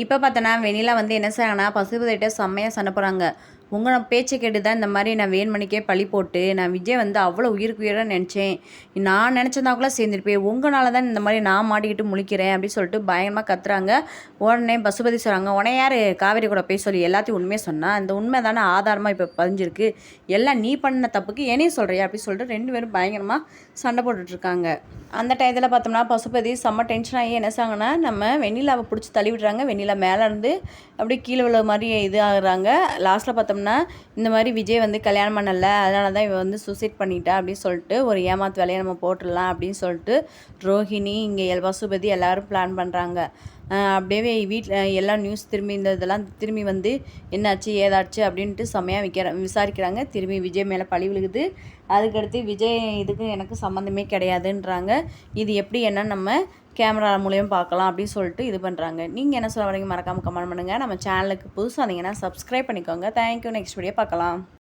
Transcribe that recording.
இப்போ பார்த்தோன்னா வெண்ணிலா வந்து என்ன செய்யறாங்கன்னா பசுபதிகிட்ட செம்மையாக சண்டை போகிறாங்க உங்கள் பேச்சை கேட்டு தான் இந்த மாதிரி நான் வேண்மணிக்கே பழி போட்டு நான் விஜய் வந்து அவ்வளோ உயிருக்கு உயிராக நினச்சேன். நான் நினச்சதா கூட சேர்ந்துருப்பேன். உங்களால் தான் இந்த மாதிரி நான் மாட்டிக்கிட்டு முழிக்கிறேன் அப்படின்னு சொல்லிட்டு பயங்கரமாக கத்துறாங்க. உடனே பசுபதி சொல்கிறாங்க உடனே யார்? காவேரி கூட போய் சொல்லி. எல்லாத்தையும் உண்மையை சொன்னால் அந்த உண்மை தானே ஆதாரமாக இப்போ பதிஞ்சிருக்கு. எல்லாம் நீ பண்ண தப்புக்கு என்னையும் சொல்கிறியா அப்படின்னு சொல்லிட்டு ரெண்டு பேரும் பயங்கரமாக சண்டை போட்டுட்டு இருக்காங்க. அந்த டயத்தில் பார்த்தோம்னா பசுபதி செம்ம டென்ஷன் ஆகி என்ன செய்றாங்கன்னா நம்ம வெண்ணிலாவை பிடிச்சி தள்ளி விடுறாங்க. வெண்ணிலா மேலே இருந்து அப்படியே கீழே விழுவ மாதிரி இது ஆகுறாங்க. லாஸ்ட்டில் பார்த்தோம்னா இந்த மாதிரி விஜய் வந்து கல்யாணம் பண்ணலை அதனால தான் இவன் வந்து சூசைட் பண்ணிட்டா அப்படின்னு சொல்லிட்டு ஒரு ஏமாத்து வேலையை நம்ம போட்டுடலாம் அப்படின்னு சொல்லிட்டு ரோஹிணி இங்கே எல் பசுபதி எல்லாரும் பிளான் பண்ணுறாங்க அப்படியே வீட்டில் எல்லா நியூஸ் திரும்பி இந்த இதெல்லாம் திரும்பி வந்து என்னாச்சு ஏதாச்சு அப்படின்ட்டு செம்மையாக விற்கிற விசாரிக்கிறாங்க. திரும்பி விஜய் மேலே பழி விழுகுது. அதுக்கடுத்து விஜய் இதுக்கு எனக்கு சம்மந்தமே கிடையாதுன்றாங்க. இது எப்படி என்ன நம்ம கேமரா மூலியம் பார்க்கலாம் அப்படின்னு சொல்லிட்டு இது பண்ணுறாங்க நீங்கள் என்ன சொல்ல வரீங்க மறக்காமல் கமெண்ட் பண்ணுங்கள் நம்ம சேனலுக்கு புதுசாக வந்தீங்கன்னா சப்ஸ்கிரைப் பண்ணிக்கோங்க. தேங்க்யூ நெக்ஸ்ட் வீடியோ பார்க்கலாம்.